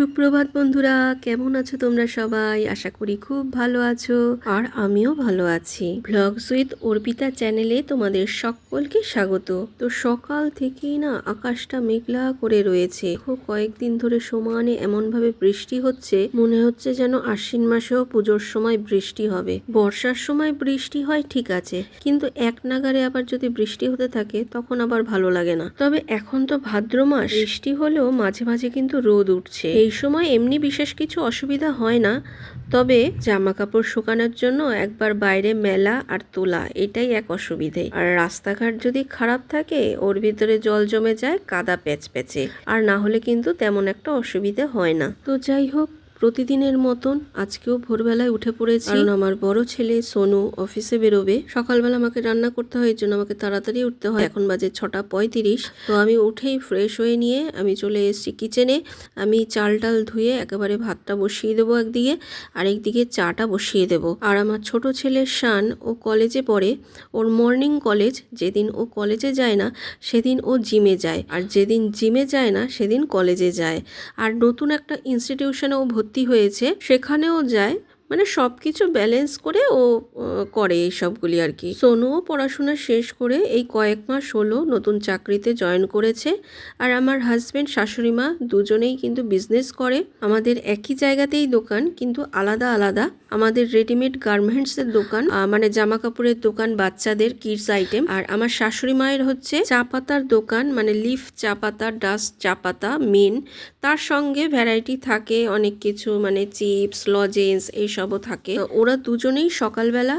সুপ্রভাত বন্ধুরা, কেমন আছো তোমরা সবাই? আশা করি খুব ভালো আছো। আর আমিও ভালো আছি। ব্লগস উইথ অর্পিতা চ্যানেলে তোমাদের সকলকে স্বাগত। তো সকাল থেকেই না আকাশটা মেঘলা করে রয়েছে। কয়েকদিন ধরে সমানে এমনভাবে বৃষ্টি হচ্ছে, মনে হচ্ছে যেন আশ্বিন মাসেও পুজোর সময় বৃষ্টি হবে। বর্ষার সময় বৃষ্টি হয়, ঠিক আছে। কিন্তু এক নাগারে আবার যদি বৃষ্টি হতে থাকে, তখন আবার ভালো লাগে না। তবে এখন তো ভাদ্র মাস। বৃষ্টি হলেও মাঝে মাঝে কিন্তু রোদ উঠছে। এই সময় এমনি বিশেষ কিছু অসুবিধা হয় না, তবে জামা কাপড় শুকানোর জন্য একবার বাইরে মেলা আর তোলা এটাই এক অসুবিধে। আর রাস্তাঘাট যদি খারাপ থাকে, ওর ভিতরে জল জমে যায়, কাদা প্যাচ প্যাচে আর না হলে কিন্তু তেমন একটা অসুবিধে হয় না। তো যাই হোক প্রতিদিনের মতন আজকেও ভোরবেলায় উঠে পড়েছি। কারণ আমার বড় ছেলে সোনু অফিসে বেরোবে। সকালবেলা আমাকে রান্না করতে হয় জন্য আমাকে তাড়াতাড়ি উঠতে হয়। এখন বাজে ছটা পঁয়ত্রিশ। তো আমি উঠেই ফ্রেশ হয়ে নিয়ে আমি চলে এসেছি কিচেনে আমি চাল টাল ধুয়ে একেবারে ভাতটা বসিয়ে দেবো একদিকে আর একদিকে চাটা বসিয়ে দেবো। আর আমার ছোট ছেলে শান, ও কলেজে পড়ে। ওর মর্নিং কলেজ যেদিন ও কলেজে যায় না, সেদিন ও জিমে যায়। আর যেদিন জিমে যায় না, সেদিন কলেজে যায়। আর নতুন একটা ইনস্টিটিউশনে ও ভর্তি হয়েছে সেখানেও যায়। মানে সব কিছু ব্যালেন্স করে ও করে এই সবগুলি আর কি। সোনুও পড়াশোনা শেষ করে এই কয়েক মাস হলো নতুন চাকরিতে জয়েন করেছে। আর আমার হাজব্যান্ড শাশুড়ি মা দুজনেই কিন্তু বিজনেস করে। আমাদের একই জায়গাতেই দোকান, কিন্তু আলাদা আলাদা। আমাদের রেডিমেড গার্মেন্টসের দোকান মানে জামা কাপড়ের দোকান, বাচ্চাদের কিডস আইটেম আর আমার শাশুড়ি মায়ের হচ্ছে চা পাতার দোকান মানে লিফ চা পাতা ডাস্ট চা পাতা মেন তার সঙ্গে ভ্যারাইটি থাকে অনেক কিছু মানে চিপস লজেন্স এইসবও থাকে। ওরা দুজনেই সকালবেলা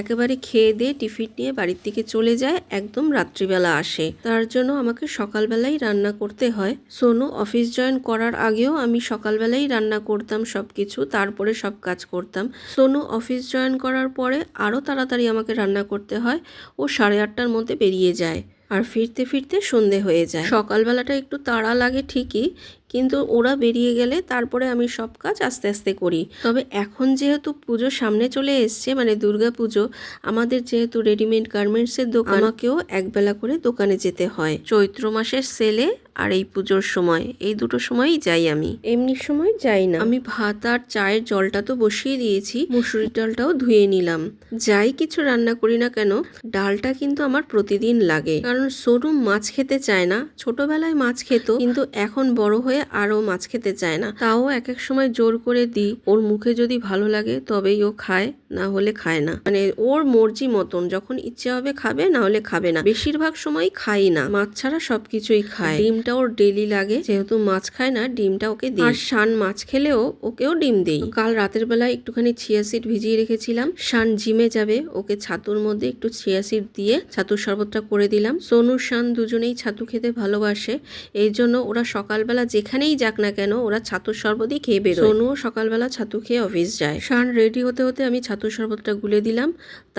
একেবারে খেয়ে দিয়ে টিফিন নিয়ে বাড়ির থেকে চলে যায়, একদম রাত্রিবেলা আসে। তার জন্য আমাকে সকালবেলাই রান্না করতে হয়। সোনু অফিস জয়েন করার আগেও আমি সকালবেলাই রান্না করতাম সব কিছু তারপরে সব কাজ করতাম। সোনু অফিস জয়েন করার পরে আরও তাড়াতাড়ি আমাকে রান্না করতে হয়, ও সাড়ে আটটার মধ্যে বেরিয়ে যায়। আর ফিরতে ফিরতে সন্ধে হয়ে যায়। সকালবেলাটা একটু তাড়া লাগে ঠিকই কিন্তু ওরা বেরিয়ে গেলে তারপরে আমি সব কাজ আস্তে আস্তে করি। তবে এখন যেহেতু পুজো সামনে চলে এসছে মানে দুর্গা পুজো, আমাদের যেহেতু রেডিমেড গার্মেন্টসের দোকান, আমাকেও একবেলা করে দোকানে যেতে হয়। চৈত্র মাসের সেলে আর এই পুজোর সময়, এই দুটো সময়ই যাই আমি। এমনি সময় যাই না। আমি ভাত আর চায়ের জলটা তো বসিয়ে দিয়েছি, মুসুরির ডালটাও ধুয়ে নিলাম। যাই কিছু রান্না করি না কেন, ডালটা কিন্তু আমার প্রতিদিন লাগে। কারণ সরু মাছ খেতে চায় না, ছোটবেলায় মাছ খেত, কিন্তু এখন বড় হয়ে আরও মাছ খেতে চায় না। তাও এক এক সময় জোর করে দিই, ওর মুখে যদি ভালো লাগে তবেই ও খায়, না হলে খায় না। মানে ওর মর্জি মতন, যখন ইচ্ছে হবে খাবে, না হলে খাবে না। বেশিরভাগ সময় খাই না, মাছ ছাড়া সবকিছুই খায়। ডিমটা ওর ডেলি লাগে, যেহেতু মাছ খায় না, ডিমটা ওকে দিই। আর শান মাছ খেলেও ওকেও ডিম দেই। কাল রাতের বেলা একটুখানি চিয়া সিড ভিজিয়ে রেখেছিলাম। শান জিমে যাবে, ওকে ছাতুর মধ্যে একটু চিয়া সিড দিয়ে ছাতুর শরবতটা করে দিলাম। সোনু, শান দুজনেই ছাতু খেতে ভালোবাসে এই জন্য ওরা সকালবেলা যেখানেই যাক না কেন ওরা ছাতুর শরবতই খেয়ে বেরোয়। সোনুও সকালবেলা ছাতু খেয়ে অফিস যায়। শান রেডি হতে হতে আমি ছাতুর শরবতটা গুলে দিলাম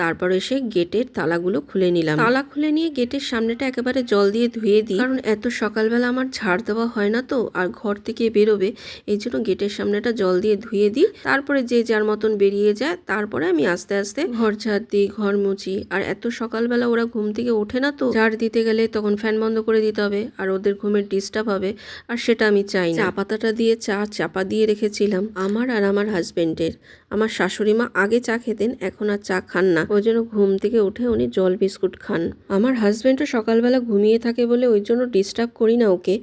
তারপর এসে গেটের তালাগুলো খুলে নিলাম। তালা খুলে নিয়ে গেটের সামনেটা একেবারে জল দিয়ে ধুয়ে দিই। কারণ এত সকালবেলা আমার ঝাড় দেওয়া হয় না তো আর ঘর থেকে বেরোবে এই জন্য গেটের সামনেটা জল দিয়ে ধুয়ে দিই। তারপরে যে যার মতন বেরিয়ে যায় তারপরে আমি আস্তে আস্তে ঘর ঝাড় দিই ঘর মুছি। আর এত সকালবেলা ওরা ঘুম থেকে ওঠে না তো ঝাড় দিতে গেলে তখন ফ্যান বন্ধ করে দিতে হবে আর ওদের ঘুমের ডিস্টার্ব হবে আর সেটা আমি চাই না। চা পাতাটা দিয়ে চা চাপা দিয়ে রেখেছিলাম আমার আর আমার হাজবেন্ডের আমার শাশুড়ি মা আগে চা খেতেন, এখন আর চা খান না। ওই জন্য ঘুম থেকে উঠে উনি জল বিস্কুট খান। আমার হাজব্যান্ডও সকালবেলা ঘুমিয়ে থাকে বলে ওই জন্য ডিস্টার্ব করি না ওকে।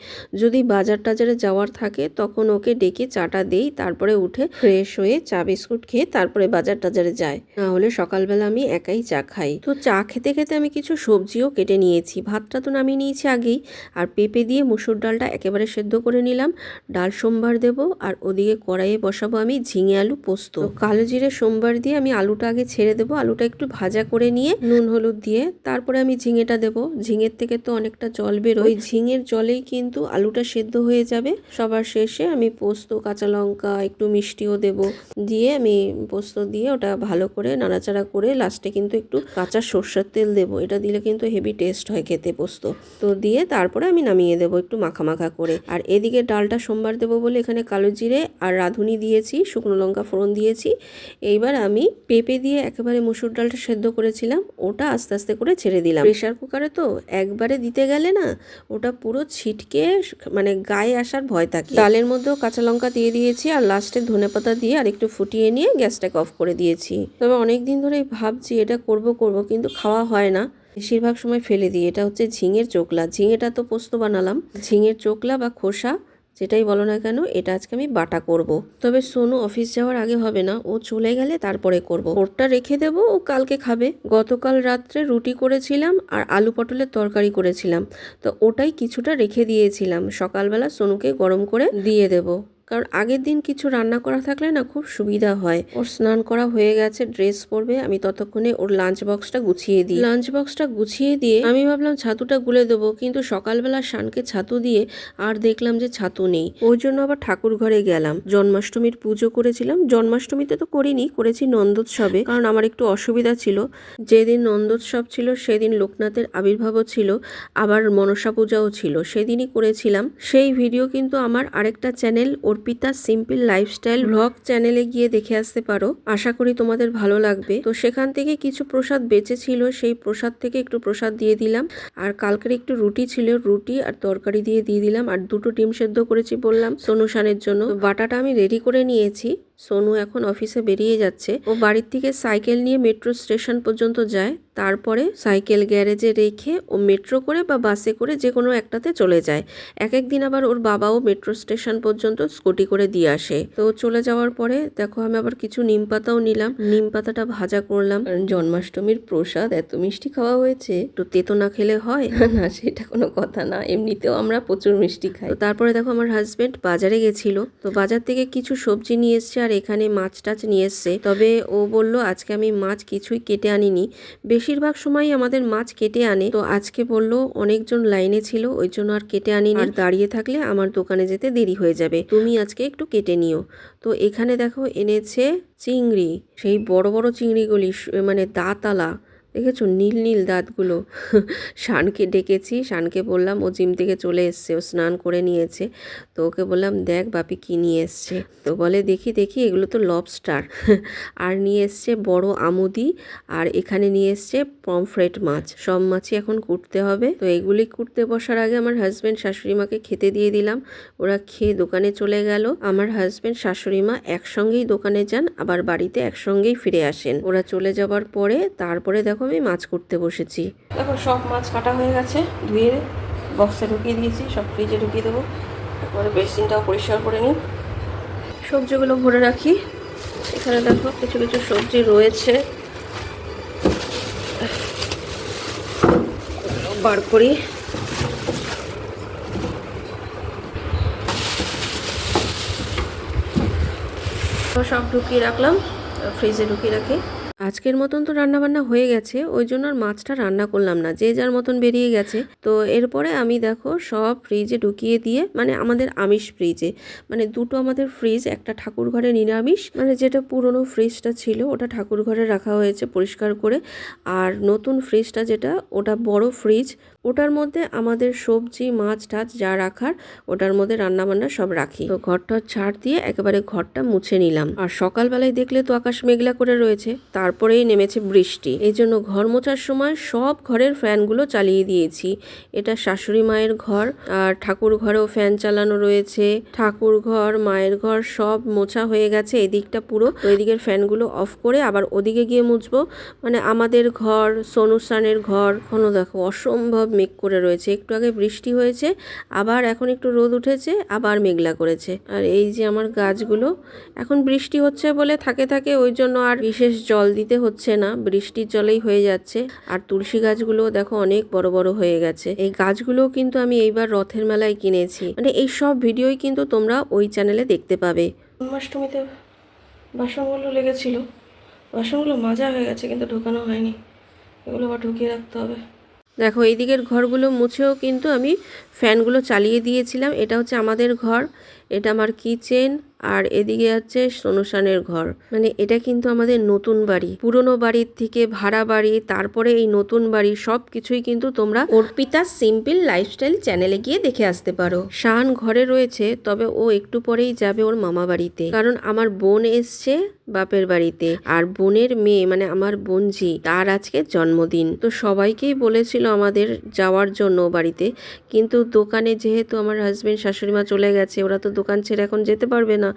যদি বাজার টাজারে যাওয়ার থাকে, তখন ওকে ডেকে চাটা দেই, তারপরে উঠে ফ্রেশ হয়ে চা বিস্কুট খেয়ে তারপরে বাজার টাজারে যায়। না হলে সকালবেলা আমি একাই চা খাই। তো চা খেতে খেতে আমি কিছু সবজিও কেটে নিয়েছি। ভাতটা তো নামিয়ে নিয়েছি আগেই। আর পেঁপে দিয়ে মুসুর ডালটা একেবারে সেদ্ধ করে নিলাম। ডাল সোমবার দেব, আর ওদিকে কড়াইয়ে বসাবো আমি ঝিঙে আলু পোস্ত। কালো জিরে, সোমবার দিয়ে আমি আলুটা আগে ছেড়ে দেবো। আলুটা একটু ভাজা করে নিয়ে নুন, হলুদ দিয়ে তারপরে আমি ঝিঙেটা দেবো। ঝিঙের থেকে তো অনেকটা জল বেরোয়। ঝিঙের জলেই কিন্তু আলুটা সেদ্ধ হয়ে যাবে। সবার শেষে আমি পোস্ত, কাঁচা লঙ্কা, একটু মিষ্টিও দেব। দিয়ে আমি পোস্ত দিয়ে ওটা ভালো করে নাড়াচাড়া করে লাস্টে কিন্তু একটু কাঁচা সর্ষের তেল দেবো। এটা দিলে কিন্তু হেভি টেস্ট হয় খেতে পোস্ত। তো দিয়ে তারপরে আমি নামিয়ে দেবো একটু মাখা মাখা করে। আর এদিকে ডালটা সোমবার দেবো বলে এখানে কালো জিরে আর রাঁধুনি দিয়েছি, শুকনো লঙ্কা ফোড়ন দিয়েছি। এইবার আমি পেঁপে দিয়ে একেবারে মুসুর ডালটা সেদ্ধ করেছিলাম, ওটা আস্তে আস্তে করে ছেড়ে দিলাম। প্রেশার কুকারে তো একবারে দিতে গেলে না, ওটা পুরো ছিটকে মানে গায়ে আসার ভয় থাকে। ডালের মধ্যেও কাঁচা লঙ্কা দিয়ে দিয়েছি আর লাস্টে ধনেপাতা দিয়ে আর একটু ফুটিয়ে নিয়ে গ্যাসটাকে অফ করে দিয়েছি। তবে অনেক দিন ধরেই ভাবছি এটা করব করব কিন্তু খাওয়া হয় না। বেশিরভাগ সময় ফেলে দিই, এটা হচ্ছে ঝিঙের চোকলা। ঝিঙেটা তো পোস্ত বানালাম। ঝিঙের চোকলা বা খোসা যেটাই বলো না কেন, এটা আজকে আমি বাটা করব। তবে সোনু অফিস যাওয়ার আগে হবে না, ও চলে গেলে তারপরে করব। ওরটা রেখে দেব, ও কালকে খাবে গতকাল রাত্রে রুটি করেছিলাম আর আলু পটলের তরকারি করেছিলাম তো ওটাই কিছুটা রেখে দিয়েছিলাম সকালবেলা সোনুকে গরম করে দিয়ে দেব কারণ আগের দিন কিছু রান্না করা থাকলে না খুব সুবিধা হয়। ওর স্নান করা হয়ে গেছে, ড্রেস পরবে, আমি ততক্ষণে ওর লাঞ্চ বক্সটা গুছিয়ে দিই। লাঞ্চ বক্সটা গুছিয়ে দিয়ে আমি ভাবলাম ছাতুটা গুলে দেবো, কিন্তু সকালবেলা শানকে ছাতু দিয়ে আর দেখলাম যে ছাতু নেই। ওই জন্য আবার ঠাকুর ঘরে গেলাম। জন্মাষ্টমীর পুজো করেছিলাম। জন্মাষ্টমীতে তো করিনি, করেছি নন্দোৎসবে, কারণ আমার একটু অসুবিধা ছিল। যেদিন নন্দোৎসব ছিল, সেদিন লোকনাথের আবির্ভাবও ছিল, আবার মনসা পূজাও ছিল, সেদিনই করেছিলাম। সেই ভিডিও কিন্তু আমার আরেকটা channel Arpita simple lifestyle blog চ্যানেলে গিয়ে দেখে আসতে পারো। আশা করি তোমাদের ভালো লাগবে। তো সেখান থেকে কিছু প্রসাদ বেঁচে ছিল, সেই প্রসাদ থেকে একটু প্রসাদ দিয়ে দিলাম। আর কালকের একটু রুটি ছিল, রুটি আর তরকারি দিয়ে দিয়ে দিলাম। আর দুটো ডিম সেদ্ধ করেছি বললাম সোনুশানের জন্য। বাটাটা আমি রেডি করে নিয়েছি। সোনু এখন অফিসে বেরিয়ে যাচ্ছে। ও বাড়ির থেকে সাইকেল নিয়ে মেট্রো স্টেশন পর্যন্ত যায়। তারপরে সাইকেল গ্যারেজে রেখে ও মেট্রো করে বা বাসে করে যে কোনো একটাতে চলে যায়। এক এক দিন আবার ওর বাবাও মেট্রো স্টেশন পর্যন্ত স্কুটি করে দিয়ে আসে। তো চলে যাওয়ার পরে দেখো আমি আবার কিছু নিম পাতাও নিলাম। নিম পাতাটা ভাজা করলাম। জন্মাষ্টমীর প্রসাদ এত মিষ্টি খাওয়া হয়েছে। একটু তেতো না খেলে হয়? না, সেটা কোনো কথা না। এমনিতেও আমরা প্রচুর মিষ্টি খাই। তারপরে দেখো আমার হাজবেন্ড বাজারে গেছিল। তো বাজার থেকে কিছু সবজি নিয়ে এসছে আর এখানে মাছ টাছ নিয়ে এসছে। তবে ও বলল, আজকে আমি মাছ কিছুই কেটে আনিনি। বেশিরভাগ সময় আমাদের মাছ কেটে আনে। তো আজকে বলল, অনেকজন লাইনে ছিল, ওই জন্য আর কেটে আনিনি। আর দাঁড়িয়ে থাকলে আমার দোকানে যেতে দেরি হয়ে যাবে। তুমি আজকে একটু কেটে নিও। তো এখানে দেখো এনেছে চিংড়ি। সেই বড় বড় চিংড়িগুলি মানে দাঁতালা। দেখেছ? নীল নীল দাঁতগুলো। শানকে ডেকেছি। শানকে বললাম, ও জিম থেকে চলে এসছে, ও স্নান করে নিয়েছে। তো ওকে বললাম, দেখ বাপি কি নিয়ে এসছে? তো বলে, দেখি দেখি, এগুলো তো লবস্টার আর নিয়ে এসছে বড় আমুদি, আর এখানে নিয়ে এসছে পমফ্রেট মাছ। সব মাছই এখন কুটতে হবে। তো এগুলি কুটতে বসার আগে আমার হাজব্যান্ড শাশুড়ি মাকে খেতে দিয়ে দিলাম। ওরা খেয়ে দোকানে চলে গেল। আমার হাজব্যান্ড শাশুড়ি মা একসঙ্গেই দোকানে যান, আবার বাড়িতে একসঙ্গেই ফিরে আসেন। ওরা চলে যাবার পরে, তারপরে দেখো আমি মাছ করতে বসেছি। দেখো, সব মাছ কাটা হয়ে গেছে, ধুয়ে বক্সে ঢুকিয়ে দিয়েছি, সব ফ্রিজে ঢুকিয়ে দেবো। তারপরে বেসিনটাও পরিষ্কার করে নিই। সবজিগুলো ভরে রাখি। এখানে দেখো, কিছু কিছু সবজি রয়েছে। বার করি। সব ঢুকিয়ে রাখলাম ফ্রিজে ঢুকিয়ে রাখি। আজকের মতন তো রান্নাবান্না হয়ে গেছে, ওই জন্য আর মাছটা রান্না করলাম না, যে যার মতন বেরিয়ে গেছে। তো এরপরে আমি দেখো সব ফ্রিজে ঢুকিয়ে দিয়ে মানে আমাদের আমিষ ফ্রিজে মানে দুটো আমাদের ফ্রিজ একটা ঠাকুর ঘরে নিরামিষ মানে যেটা পুরনো ফ্রিজটা ছিল, ওটা ঠাকুর ঘরে রাখা হয়েছে পরিষ্কার করে। আর নতুন ফ্রিজটা যেটা, ওটা বড় ফ্রিজ ওটার মধ্যে আমাদের সবজি, মাছ টাছ যা রাখার, ওটার মধ্যে রান্না বান্না সব রাখি। তো ঘরটা ছাড় দিয়ে একেবারে ঘরটা মুছে নিলাম। আর সকালবেলায় দেখলে তো আকাশ মেঘলা করে রয়েছে, তারপরেই নেমেছে বৃষ্টি। এই জন্য ঘর মোছার সময় সব ঘরের ফ্যানগুলো চালিয়ে দিয়েছি। এটা শাশুড়ি মায়ের ঘর, আর ঠাকুর ঘরেও ফ্যান চালানো রয়েছে। ঠাকুর ঘর, মায়ের ঘর সব মোছা হয়ে গেছে, এদিকটা পুরো। তো এদিকের ফ্যানগুলো অফ করে আবার ওদিকে গিয়ে মুছবো। মানে আমাদের ঘর, সোনুসানের ঘর, কোনো দেখো, অসম্ভব মেঘ করে রয়েছে। একটু আগে বৃষ্টি হয়েছে, আবার এখন একটু রোদ উঠেছে, আবার মেঘলা করেছে। আর এই যে আমার গাছগুলো, এখন বৃষ্টি হচ্ছে বলে থাকে থাকে ওই জন্য আর বিশেষ জল দিতে হচ্ছে না। বৃষ্টির জলেই হয়ে যাচ্ছে। আর তুলসী গাছগুলো দেখো অনেক বড় বড় হয়ে গেছে। এই গাছগুলোও কিন্তু আমি এইবার রথের মেলায় কিনেছি। মানে এই সব ভিডিওই কিন্তু তোমরা ওই চ্যানেলে দেখতে পাবে। জন্মাষ্টমীতে বাসনগুলো লেগেছিল। বাসনগুলো মাজা হয়ে গেছে কিন্তু ঢোকানো হয়নি। এগুলো আবার ঢুকিয়ে রাখতে হবে। দেখো, এই দিকের ঘরগুলো মুছেও কিন্তু আমি ফ্যানগুলো চালিয়ে দিয়েছিলাম। এটা হচ্ছে আমাদের ঘর, এটা আমার কিচেন আর এদিকে আছে সোনুশানের ঘর। মানে এটা কিন্তু আমাদের নতুন বাড়ি। পুরনো বাড়ির থেকে ভাড়া বাড়ি, তারপরে এই নতুন বাড়ি সব কিছুই কিন্তু তোমরা অর্পিতা সিম্পল লাইফস্টাইল চ্যানেলে গিয়ে দেখে আসতে পারো। শান ঘরে রয়েছে, তবে ও একটু পরেই যাবে ওর মামা বাড়িতে। কারণ আমার বোন এসছে বাপের বাড়িতে, আর বোনের মেয়ে মানে আমার বোনজি তার আজকে জন্মদিন। তো সবাইকেই বলেছিল আমাদের যাওয়ার জন্য বাড়িতে। কিন্তু দোকানে যেহেতু আমার হাজবেন্ড শাশুড়ি মা চলে গেছে, ওরা তো দোকান ছেড়ে এখন যেতে পারবে না।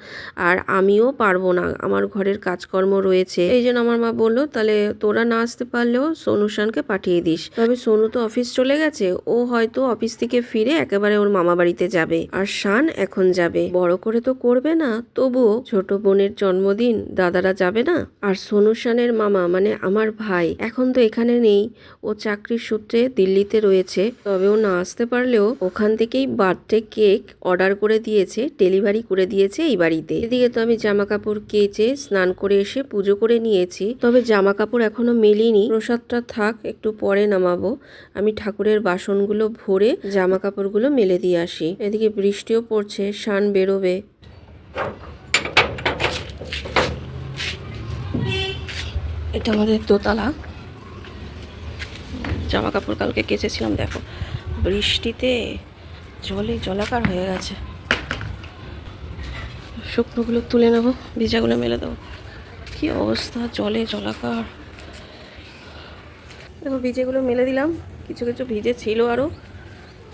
আর আমিও পারব না, আমার ঘরের কাজকর্ম রয়েছে। এই জন্য আমার মা বলল, তাহলে তোরা না আসতে পারলেও সোনু শানকে পাঠিয়ে দিস। তবে সোনু তো অফিস চলে গেছে, ও হয়তো অফিস থেকে ফিরে একেবারে ওর মামা বাড়িতে যাবে। আর শান এখন যাবে। বড় করে তো করবে না, তবুও ছোট বোনের জন্মদিন, দাদারা যাবে না? আর সোনু শানের মামা মানে আমার ভাই, এখন তো এখানে নেই। ও চাকরির সূত্রে দিল্লিতে রয়েছে, তবে ও না আসতে পারলেও ওখান থেকেই বার্থডে কেক অর্ডার করে দিয়েছে, ডেলিভারি করে দিয়েছে এই বাড়িতে। এদিকে তো আমি জামা কাপড় কেচে স্নান করে এসে পুজো করে নিয়েছি। তবে জামা কাপড় এখনও মেলিনি। প্রসাদটা থাক, একটু পরে নামাবো। আমি ঠাকুরের বাসনগুলো ভরে জামা কাপড়গুলো মেলে দিয়ে আসি। এদিকে বৃষ্টিও পড়ছে, শান বেরোবে। এটা আমাদের দোতলা। জামা কাপড় কালকে কেচেছিলাম, দেখো। বৃষ্টিতে জলে জলাকার হয়ে গেছে। শুকনোগুলো তুলে নেব, ভিজাগুলো মেলে দেবো। কি অবস্থা, জলে জলাকার। দেখো, ভিজেগুলো মেলে দিলাম। কিছু কিছু ভিজে ছিল আরও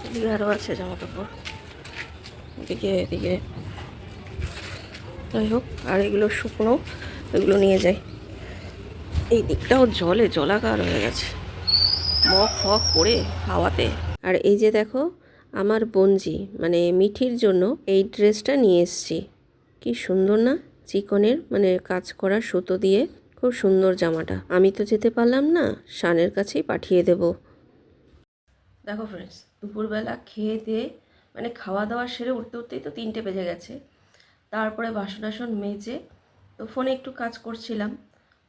এদিকে আরও আছে জামা কাপড় এদিকে এদিকে। যাই হোক, আর এগুলো শুকনো এগুলো নিয়ে যাই। এই দিকটাও জলে জলাকার হয়ে গেছে। মক ফক করে হাওয়াতে। আর এই যে দেখো, আমার বঞ্জি মানে মিঠির জন্য এই ড্রেসটা নিয়ে এসছি। কি সুন্দর না চিকনের মানে কাজ করা সুতো দিয়ে খুব সুন্দর জামাটা। আমি তো যেতে পারলাম না, শানের কাছেই পাঠিয়ে দেব। দেখো ফ্রেন্ডস দুপুরবেলা খেয়ে দিয়ে মানে খাওয়া দাওয়া সেরে উঠতে উঠতেই তো তিনটে বেজে গেছে। তারপরে বাসন টাসন মেজে তো ফোনে একটু কাজ করছিলাম।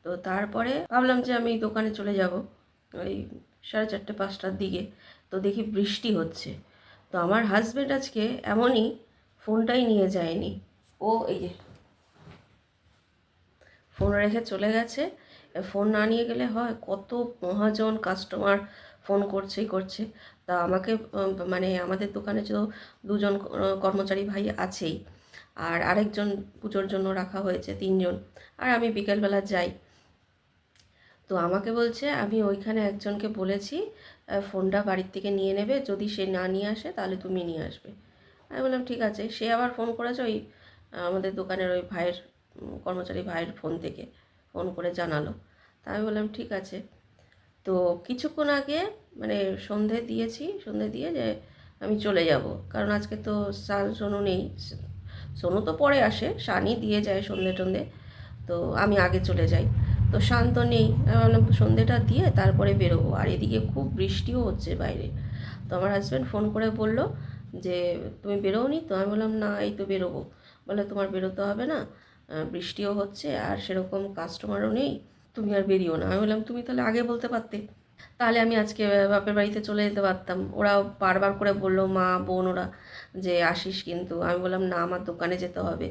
তো তারপরে ভাবলাম যে আমি দোকানে চলে যাব, ওই সাড়ে চারটে, পাঁচটার দিকে। তো দেখি বৃষ্টি হচ্ছে। তো আমার হাজব্যান্ড আজকে এমনই ফোনটাই নিয়ে যায়নি। ও, এই যে। ফোন রেখে চলে গেছে। ফোন না নিয়ে গেলে হয়, কত মহাজন কাস্টমার ফোন করছেই করছে। তা আমাকে মানে আমাদের দোকানে তো দুজন কর্মচারী ভাই আছেই। আর আরেকজন পুজোর জন্য রাখা হয়েছে তিনজন। আর আমি বিকেলবেলা যাই। তো আমাকে বলছে, আমি ওইখানে একজনকে বলেছি ফোনটা বাড়ির থেকে নিয়ে নেবে। যদি সে না নিয়ে আসে, তাহলে তুমি নিয়ে আসবে। আমি বললাম, ঠিক আছে। সে আবার ফোন করেছে, ওই আমাদের দোকানের ওই ভাইয়ের কর্মচারী ভাইয়ের ফোন থেকে ফোন করে জানালো। তা আমি বললাম, ঠিক আছে। তো কিছুক্ষণ আগে মানে সন্ধে দিয়েছি, সন্ধে দিয়ে যে আমি চলে যাব। কারণ আজকে তো সাল সোনু নেই। সোনু তো পরে আসে শানি দিয়ে যায় সন্ধে টন্ধে। তো আমি আগে চলে যাই। তো শান্ত নেই। ভাবলাম, সন্ধেটা দিয়ে তারপরে বেরোবো। আর এদিকে খুব বৃষ্টিও হচ্ছে বাইরে। তো আমার হাজব্যান্ড ফোন করে বলল যে, তুমি বেরোও নি তো আমি বললাম, না, এই তো বেরোবো। বলে তোমার বেরোতে হবে না। বৃষ্টিও হচ্ছে আর সেরকম কাস্টমারও নেই। তুমি আর বেরিও না। আমি বললাম, তুমি তাহলে আগে বলতে পারতে। তাহলে আমি আজকে বাপের বাড়িতে চলে যেতে পারতাম। ওরা বারবার করে বলল, মা, বোন ওরা যে আসিস কিন্তু। আমি বললাম, না, আমার দোকানে যেতে হবে।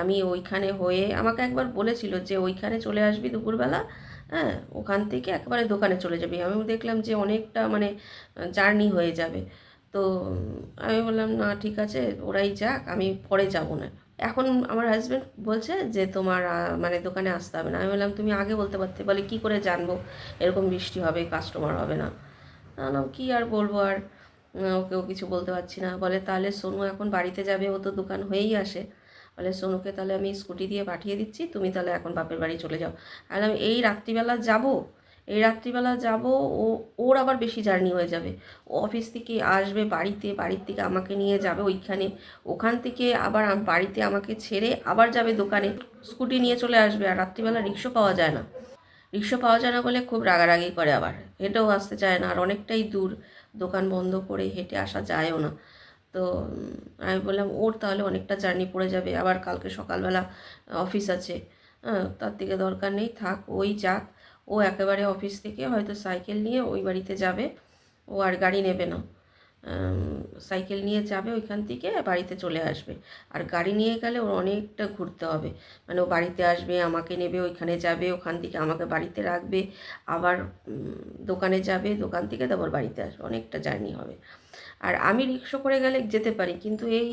আমি ওইখানে হয়ে আমাকে একবার বলেছিল যে, ওইখানে চলে আসবি দুপুরবেলা হ্যাঁ? ওখান থেকে একবারে দোকানে চলে যাবি। আমি দেখলাম যে, অনেকটা মানে জার্নি হয়ে যাবে। তো আমি বললাম, না, ঠিক আছে, ওরাই যাক, আমি পরে যাব না। এখন আমার হাজব্যান্ড বলছে যে, তোমার মানে দোকানে আসতে হবে না। আমি বললাম, তুমি আগে বলতে পারতে। বলে, কি করে জানব? এরকম বৃষ্টি হবে কাস্টমার হবে না। বললাম, কী আর বলব আর? ওকেও কিছু বলতে পারছি না। বলে, তাহলে সোনু এখন বাড়িতে যাবে, ও তো দোকান হয়েই আসে। বলে, সোনুকে তাহলে আমি স্কুটি দিয়ে পাঠিয়ে দিচ্ছি, তুমি তাহলে এখন বাপের বাড়ি চলে যাও। আমি এই রাত্রিবেলা যাব? এই রাত্রিবেলা যাব, ও, ওর আবার বেশি জার্নি হয়ে যাবে। ও অফিস থেকে আসবে বাড়িতে, বাড়ির থেকে আমাকে নিয়ে যাবে ওইখানে। ওখান থেকে আবার বাড়িতে আমাকে ছেড়ে আবার যাবে দোকানে। স্কুটি নিয়ে চলে আসবে আর রাত্রিবেলা রিক্সা পাওয়া যায় না। রিক্সা পাওয়া যায় না বলে খুব রাগারাগি করে আবার। হেঁটেও আসতে চায় না আর অনেকটাই দূর। দোকান বন্ধ করে হেঁটে আসা যায়ও না। তো আমি বললাম, ওর তাহলে অনেকটা জার্নি পড়ে যাবে। আবার কালকে সকালবেলা অফিস আছে। হ্যাঁ তার থেকে দরকার নেই, থাক, ওই যাক। ও একেবারে অফিস থেকে হয়তো সাইকেল নিয়ে ওই বাড়িতে যাবে, ও আর গাড়ি নেবে না। সাইকেল নিয়ে যাবে ওইখান থেকে বাড়িতে চলে আসবে। আর গাড়ি নিয়ে গেলে ওর অনেকটা ঘুরতে হবে। মানে ও বাড়িতে আসবে, আমাকে নেবে, ওইখানে যাবে, ওখান থেকে আমাকে বাড়িতে রাখবে, আবার দোকানে যাবে, দোকান থেকে তারপর বাড়িতে আসবে। অনেকটা জার্নি হবে। আর আমি রিক্সা করে গেলে যেতে পারি, কিন্তু এই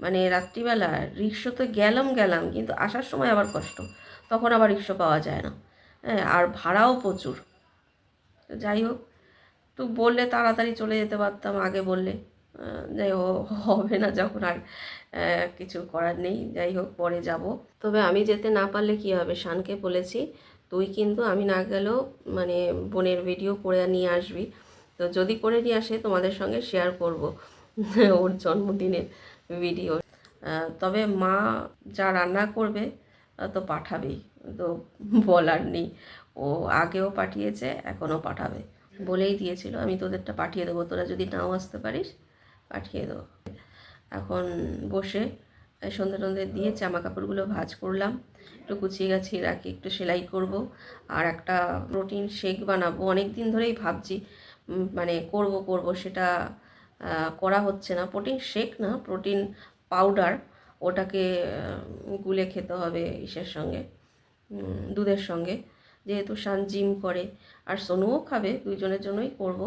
মানে রাত্রিবেলা রিক্সা তো গেলাম গেলাম, কিন্তু আসার সময় আবার কষ্ট। তখন আবার রিক্সা পাওয়া যায় না। হ্যাঁ আর ভাড়াও প্রচুর। যাই হোক, তো বললে তাড়াতাড়ি চলে যেতে পারতাম, আগে বললে। যাই হোক হবে না যখন আর কিছু করার নেই। যাই হোক, পরে যাব। তবে আমি যেতে না পারলে কি হবে? শানকে বলেছি, তুই কিন্তু আমি না গেলেও মানে বোনের ভিডিও করে নিয়ে আসবি। তো যদি করে নিয়ে আসে, তোমাদের সঙ্গে শেয়ার করব। ওর জন্মদিনের ভিডিও তবে মা যা রান্না করবে তো পাঠাবেই। তো বলার নেই। ও আগেও পাঠিয়েছে, এখনও পাঠাবে। বলেই দিয়েছিল, আমি তোদেরটা পাঠিয়ে দেবো, তোরা যদি নাও আসতে পারিস, পাঠিয়ে দেবো। এখন বসে সন্ধ্যে টন্ধে দিয়ে জামা কাপড়গুলো ভাঁজ করলাম। একটু গুছিয়ে গাছিয়ে রাখি, একটু সেলাই করব। আর একটা প্রোটিন শেক বানাবো। অনেক দিন ধরেই ভাবছি মানে করব করব, সেটা করা হচ্ছে না। প্রোটিন শেক না, প্রোটিন পাউডার। ওটাকে গুলে খেতে হবে ইসের সঙ্গে দুধের সঙ্গে। যেহেতু শান জিম করে, আর সোনুও খাবে, দুইজনের জন্যই করব।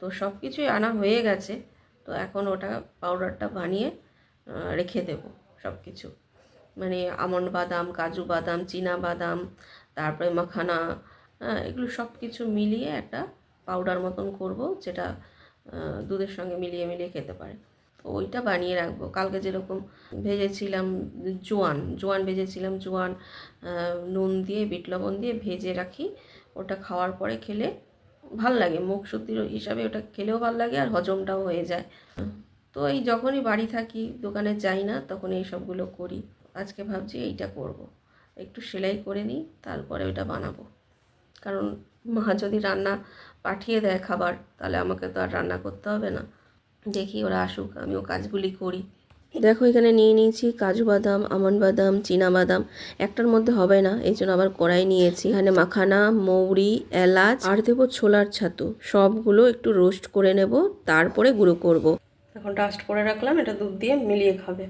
তো সব কিছুই আনা হয়ে গেছে, তো এখন ওটা পাউডারটা বানিয়ে রেখে দেবো সব কিছু মানে আমন্ড বাদাম, কাজু বাদাম, চীনা বাদাম, তারপরে মাখানা হ্যাঁ এগুলো সব কিছু মিলিয়ে একটা পাউডার মতন করব, যেটা দুধের সঙ্গে মিলিয়ে মিলিয়ে খেতে পারে। তো ওইটা বানিয়ে রাখব। কালকে যেরকম ভেজেছিলাম জোয়ান জোয়ান ভেজেছিলাম, জোয়ান নুন দিয়ে, বিট লবণ দিয়ে ভেজে রাখি। ওটা খাওয়ার পরে খেলে ভালো লাগে, মুখ শুদ্ধির হিসাবে ওটা খেলেও ভালো লাগে আর হজমটাও হয়ে যায়। তো এই যখনই বাড়ি থাকি, দোকানে যাই না, তখন এই সবগুলো করি। আজকে ভাবছি এইটা করব। একটু সেলাই করে নিই, তারপরে ওইটা বানাবো। কারণ মা যদি রান্না পাঠিয়ে দেয় খাবার, তাহলে আমাকে তো আর রান্না করতে হবে না। দেখি ওরা আসুক, আমিও কাজগুলি করি। দেখো এখানে নিয়ে নিয়েছি কাজু বাদাম, আমন বাদাম, চীনা বাদাম। একটার মধ্যে হবে না, এই জন্য আবার কড়াই নিয়েছি। এখানে মাখানা, মৌরি, এলাচ আর দেবো ছোলার ছাতু। সবগুলো একটু রোস্ট করে নেব, তারপরে গুঁড়ো করব। এখন ডাস্ট করে রাখলাম, এটা দুধ দিয়ে মিলিয়ে খাবে।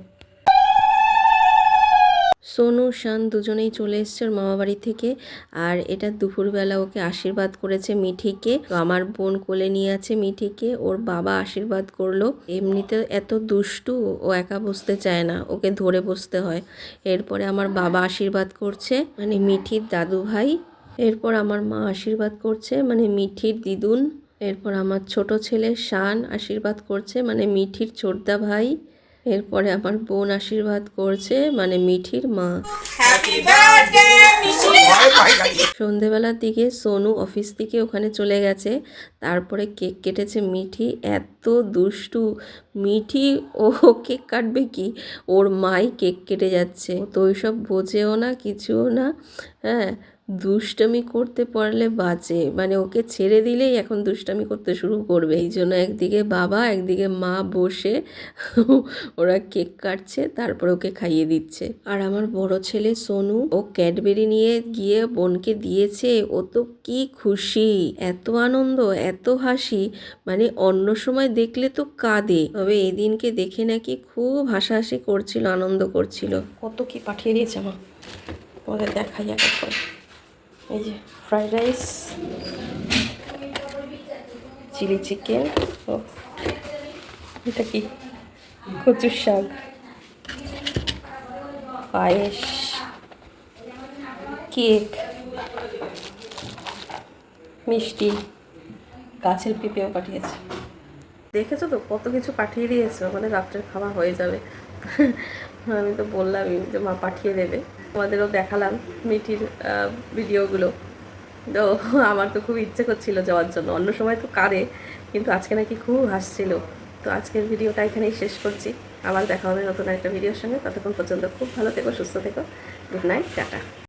সোনু, শান দুজনেই চলে এসছে ওর মামা বাড়ি থেকে। আর এটা দুপুরবেলা ওকে আশীর্বাদ করেছে মিঠিকে। তো আমার বোন কোলে নিয়ে আছে মিঠিকে। ওর বাবা আশীর্বাদ করল। এমনিতে এত দুষ্টু, ও একা বসতে চায় না। ওকে ধরে বসতে হয়। এরপরে আমার বাবা আশীর্বাদ করছে মানে মিঠির দাদু ভাই। এরপর আমার মা আশীর্বাদ করছে মানে মিঠির দিদুন। এরপর আমার ছোট ছেলে শান আশীর্বাদ করছে মানে মিঠির ছোটদা ভাই। এরপরে আমার বোন আশীর্বাদ করছে মানে মিঠির মা। সন্ধেবেলার দিকে সোনু অফিস থেকে ওখানে চলে গেছে। তারপরে কেক কেটেছে মিঠি। এত দুষ্টু। মিঠি ও কেক কাটবে কি? ওর মাই কেক কেটে যাচ্ছে। তো ওইসব বোঝেও না কিছুও না। হ্যাঁ দুষ্টামি করতে পারলে বাঁচে। মানে ওকে ছেড়ে দিলেই এখন দুষ্টামি করতে শুরু করবে। এই জন্য একদিকে বাবা, একদিকে মা বসে ওরা কেক কাটছে, তারপর ওকে খাইয়ে দিচ্ছে। আর আমার বড় ছেলে সোনু, ও ক্যাডবেরি নিয়ে গিয়ে বোনকে দিয়েছে। ও তো কি খুশি! এত আনন্দ, এত হাসি। মানে অন্য সময় দেখলে তো কাঁদে। তবে এদিনকে দেখে নাকি খুব হাসাহাসি করছিল, আনন্দ করছিল। কত কি পাঠিয়ে দিয়েছে মা? তোমাদের দেখাই এক এই যে ফ্রাইড রাইস চিলি চিকেন ও, এটা কি? কচুর শাক। পায়েস, কেক, মিষ্টি, গাছের পেঁপেও পাঠিয়েছে। দেখেছ তো? কত কিছু পাঠিয়ে দিয়েছে। আমাদের রাত্রের খাওয়া হয়ে যাবে। আমি তো বললামই যে মা পাঠিয়ে দেবে। তোমাদেরও দেখালাম মিঠির ভিডিওগুলো। তো আমার তো খুব ইচ্ছে করছিল যাওয়ার জন্য। অন্য সময় তো কাঁদে, কিন্তু আজকে নাকি খুব হাসছিল। তো আজকের ভিডিওটা এখানেই শেষ করছি। আবার দেখা হবে নতুন একটা ভিডিওর সঙ্গে। ততক্ষণ পর্যন্ত খুব ভালো থেকো, সুস্থ থেকো। Good night, tata.